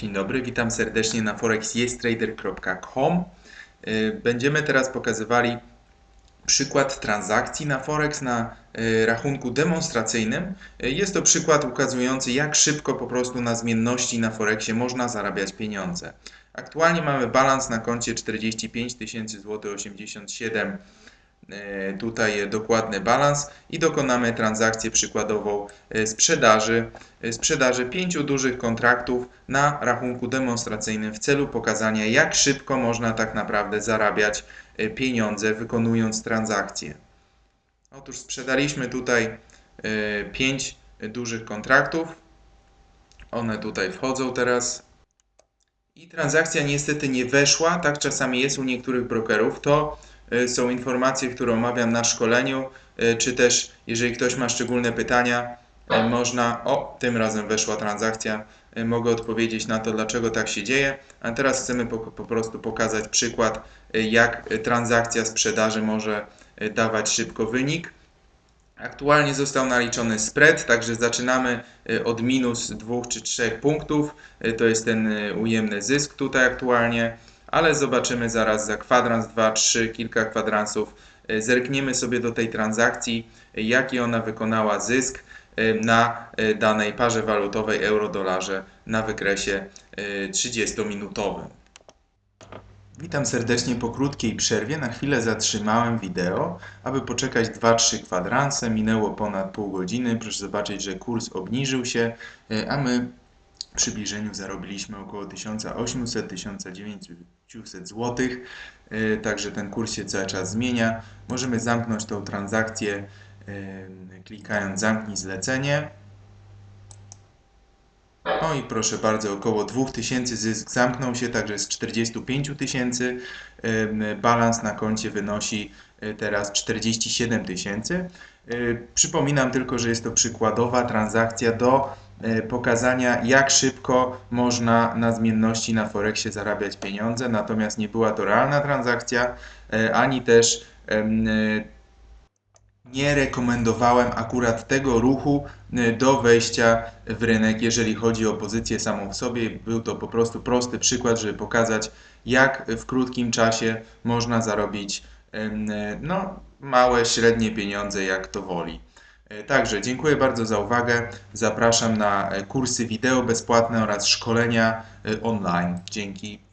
Dzień dobry, witam serdecznie na forexyestrader.com. Y, Będziemy teraz pokazywali przykład transakcji na Forex na y, rachunku demonstracyjnym. Y, Jest to przykład ukazujący, jak szybko po prostu na zmienności na Forexie można zarabiać pieniądze. Aktualnie mamy balans na koncie 45 tysięcy zł 87 e, tutaj dokładny balans i dokonamy transakcję przykładową e, sprzedaży, e, sprzedaży pięciu dużych kontraktów na rachunku demonstracyjnym w celu pokazania jak szybko można tak naprawdę zarabiać e, pieniądze wykonując transakcje. Otóż sprzedaliśmy tutaj e, pięć dużych kontraktów. One tutaj wchodzą teraz. I transakcja niestety nie weszła, tak czasami jest u niektórych brokerów. To są informacje, które omawiam na szkoleniu, y, czy też jeżeli ktoś ma szczególne pytania, y, można. O, tym razem weszła transakcja. Mogę odpowiedzieć na to, dlaczego tak się dzieje. A teraz chcemy po, po prostu pokazać przykład, jak transakcja sprzedaży może dawać szybko wynik. Aktualnie został naliczony spread, także zaczynamy od minus 2 czy 3 punktów. To jest ten ujemny zysk tutaj aktualnie, ale zobaczymy zaraz za kwadrans, 2, 3, kilka kwadransów. Y, Zerkniemy sobie do tej transakcji, jaki ona wykonała zysk y, na y, danej parze walutowej euro-dolarze na wykresie y, 30-minutowym. Witam serdecznie po krótkiej przerwie. Na chwilę zatrzymałem wideo, aby poczekać 2-3 kwadranse. Minęło ponad pół godziny. Proszę zobaczyć, że kurs obniżył się, a my przybliżeniu zarobiliśmy około 1800-1900 zł. E, Także ten kurs się cały czas zmienia. Możemy zamknąć tą transakcję e, klikając zamknij zlecenie. No i proszę bardzo, około 2000 zysk zamknął się, także z 45 tysięcy balans na koncie wynosi y, teraz 47 tysięcy. Y, Przypominam tylko, że jest to przykładowa transakcja do y, pokazania, jak szybko można na zmienności na Forexie zarabiać pieniądze, natomiast nie była to realna transakcja, ani też nie rekomendowałem akurat tego ruchu y, do wejścia w rynek, jeżeli chodzi o pozycję samą w sobie. Był to po prostu prosty przykład, żeby pokazać, jak w krótkim czasie można zarobić y, no, małe, średnie pieniądze, jak to woli. Y, Także dziękuję bardzo za uwagę. Zapraszam na kursy wideo bezpłatne oraz szkolenia online. Dzięki.